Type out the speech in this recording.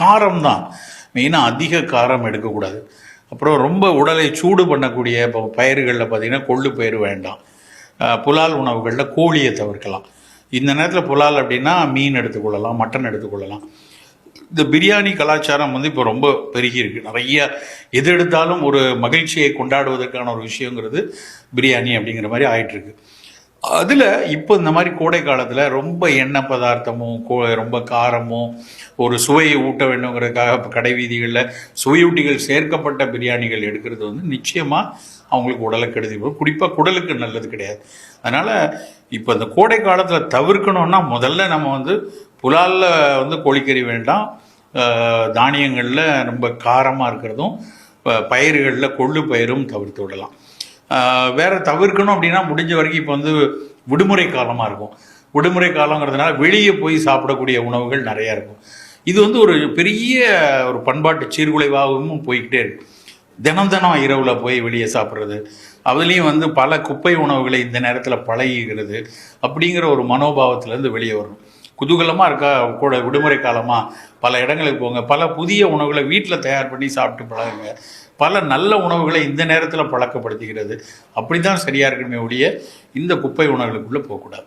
காரம் தான் மெயினாக அதிக காரம் எடுக்கக்கூடாது. அப்புறம் ரொம்ப உடலை சூடு பண்ணக்கூடிய இப்போ பயிர்களில் பார்த்தீங்கன்னா கொள்ளு பயிர் வேண்டாம். புலால் உணவுகளில் கோழியை தவிர்க்கலாம். இந்த நேரத்தில் புலால் அப்படின்னா மீன் எடுத்துக்கொள்ளலாம் மட்டன் எடுத்துக்கொள்ளலாம். இந்த பிரியாணி கலாச்சாரம் வந்து இப்போ ரொம்ப பெருகி இருக்கு நிறைய எது எடுத்தாலும் ஒரு மகிழ்ச்சியை கொண்டாடுவதற்கான ஒரு விஷயங்கிறது பிரியாணி அப்படிங்கிற மாதிரி ஆயிட்டுருக்கு. அதில் இப்போ இந்த மாதிரி கோடை காலத்தில் ரொம்ப எண்ணெய் பதார்த்தமும் கோ ரொம்ப காரமும் ஒரு சுவையை ஊட்ட வேண்டுங்கிறதுக்காக இப்போ கடை வீதிகளில் சுவையூட்டிகள் சேர்க்கப்பட்ட பிரியாணிகள் எடுக்கிறது வந்து நிச்சயமாக அவங்களுக்கு உடலுக்கு கெடுதி. குறிப்பாக குடலுக்கு நல்லது கிடையாது. அதனால் இப்போ இந்த கோடை காலத்தில் தவிர்க்கணும்னா முதல்ல நம்ம வந்து புலாலில் வந்து கோழிக்கறி வேண்டாம். தானியங்களில் ரொம்ப காரமாக இருக்கிறதும் ப- பயிர்களில் கொள்ளு பயிரும் தவிர்த்து விடலாம். வேற தவிர்க்கணும் அப்படின்னா முடிஞ்ச வரைக்கும் இப்போ வந்து விடுமுறை காலமாக இருக்கும். விடுமுறை காலங்கிறதுனால வெளியே போய் சாப்பிடக்கூடிய உணவுகள் நிறையா இருக்கும். இது வந்து ஒரு பெரிய ஒரு பண்பாட்டு சீர்குலைவாகவும் போய்கிட்டே இருக்கு. தினம் தினம் இரவில் போய் வெளியே சாப்பிட்றது அதுலேயும் வந்து பல குப்பை உணவுகளை இந்த நேரத்தில் பழகிக்கிறது அப்படிங்கிற ஒரு மனோபாவத்திலேருந்து வெளியே வரணும். குதூகலமாக இருக்கா? கூட விடுமுறை காலமாக பல இடங்களுக்கு போங்க. பல புதிய உணவுகளை வீட்டில் தயார் பண்ணி சாப்பிட்டு பழகுங்க. பல நல்ல உணவுகளை இந்த நேரத்தில் பழக்கப்படுத்துகிறது அப்படி தான் சரியாக இருக்கணுமே ஒழிய இந்த குப்பை உணவுகளுக்குள்ளே போகக்கூடாது.